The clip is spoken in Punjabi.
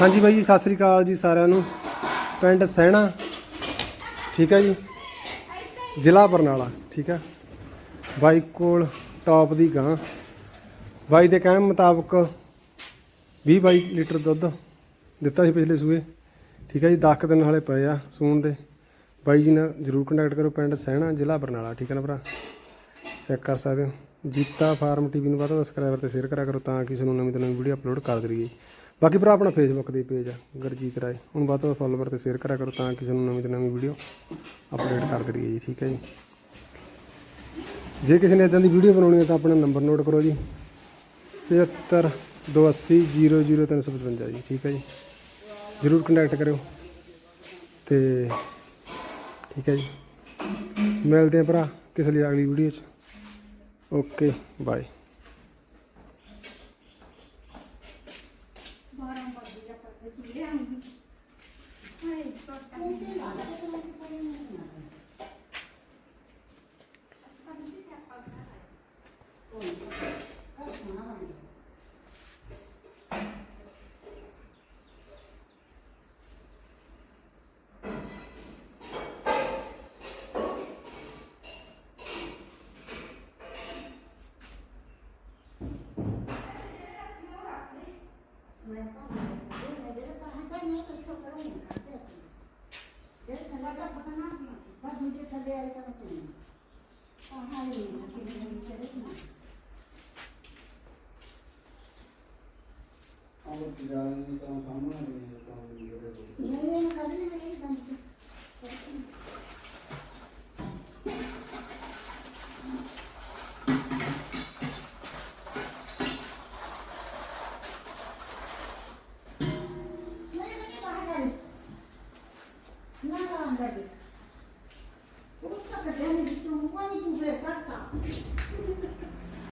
ਹਾਂਜੀ ਬਾਈ ਜੀ, ਸਤਿ ਸ੍ਰੀ ਅਕਾਲ ਜੀ ਸਾਰਿਆਂ ਨੂੰ। ਪਿੰਡ ਸਹਿਣਾ, ਠੀਕ ਹੈ ਜੀ? ਜ਼ਿਲ੍ਹਾ ਬਰਨਾਲਾ, ਠੀਕ ਹੈ? ਬਾਈ ਕੋਲ ਟੌਪ ਦੀ ਗਾਂ। ਬਾਈ ਦੇ ਕਹਿਣ ਮੁਤਾਬਕ 20 ਬਾਈ ਲੀਟਰ ਦੁੱਧ ਦਿੱਤਾ ਸੀ ਪਿਛਲੇ ਸੂਏ। ਠੀਕ ਹੈ ਜੀ 10 ਕੁ ਦਿਨ ਹਾਲੇ ਪਏ ਆ ਸੂਣ ਦੇ। ਬਾਈ ਜੀ ਨਾਲ ਜਰੂਰ ਕੰਟੈਕਟ ਕਰੋ ਪਿੰਡ ਸਹਿਣਾ, ਜ਼ਿਲ੍ਹਾ ਬਰਨਾਲਾ, ਠੀਕ ਹੈ ਨਾ ਭਰਾ? ਚੈੱਕ ਕਰ ਸਕਦੇ ਹੋ। ਜੀਤਾ ਫਾਰਮ ਟੀਵੀ ਨੂੰ ਵੱਧ ਤੋਂ ਸਬਸਕ੍ਰਾਈਬਰ ਤੇ ਸ਼ੇਅਰ ਕਰਿਆ ਕਰੋ ਤਾਂ ਕਿ ਤੁਹਾਨੂੰ ਨਵੀਂ ਤੋਂ ਨਵੀਂ ਵੀਡੀਓ ਅਪਲੋਡ ਕਰ ਦਈਏ ਬਾਕੀ ਭਰਾ ਆਪਣਾ ਫੇਸਬੁੱਕ ਦੇ ਪੇਜ ਆ, ਗੁਰਜੀਤ ਰਾਏ। ਹੁਣ ਵੱਧ ਤੋਂ ਵੱਧ ਫਾਲੋਵਰ ਤੇ ਸ਼ੇਅਰ ਕਰਿਆ ਕਰੋ ਤਾਂ ਕਿਸੇ ਨੂੰ ਨਵੀਂ ਤੋਂ ਨਵੀਂ ਵੀਡੀਓ ਅਪਡੇਟ ਕਰ ਰਹੀਏ ਜੀ, ਠੀਕ ਹੈ ਜੀ। ਜੇ ਕਿਸੇ ਨੇ ਇਦਾਂ ਦੀ ਵੀਡੀਓ ਬਣਾਉਣੀ ਹੈ ਤਾਂ ਆਪਣਾ ਨੰਬਰ ਨੋਟ ਕਰੋ ਜੀ। 75 280 00355 ਜੀ, ਠੀਕ ਹੈ ਜੀ। ਜਰੂਰ ਕੰਟੈਕਟ ਕਰਿਓ ਤੇ ਠੀਕ ਹੈ ਜੀ। ਮਿਲਦੇ ਆ ਭਰਾ, ਕਿਸੇ ਲਈ ਅਗਲੀ ਵੀਡੀਓ 'ਚ। ਓਕੇ ਬਾਏ ਉਹ ਤਾਂ ਕੱਢਿਆ ਨਹੀਂ ਤੂੰ ਕੋਈ ਤੂੰ ਫੇਰ ਕਰਤਾ Thank you.